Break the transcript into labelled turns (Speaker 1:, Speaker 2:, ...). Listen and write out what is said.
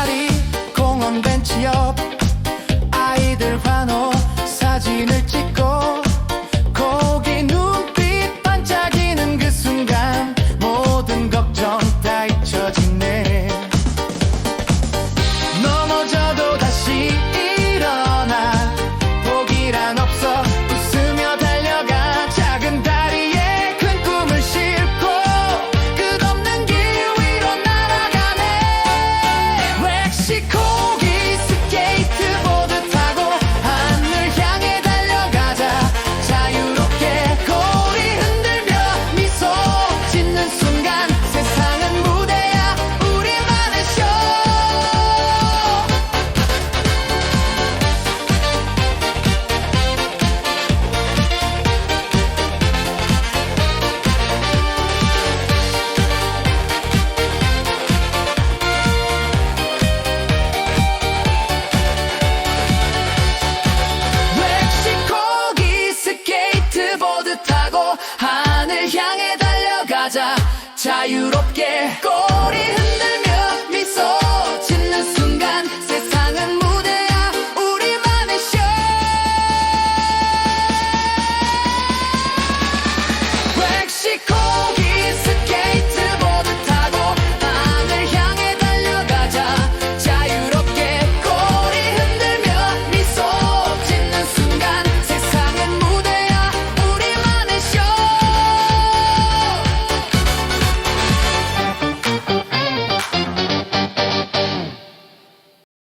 Speaker 1: 다리 공원 벤치 옆 아이들 환호 사진을 찍 달려가자. 자유롭게 꼬리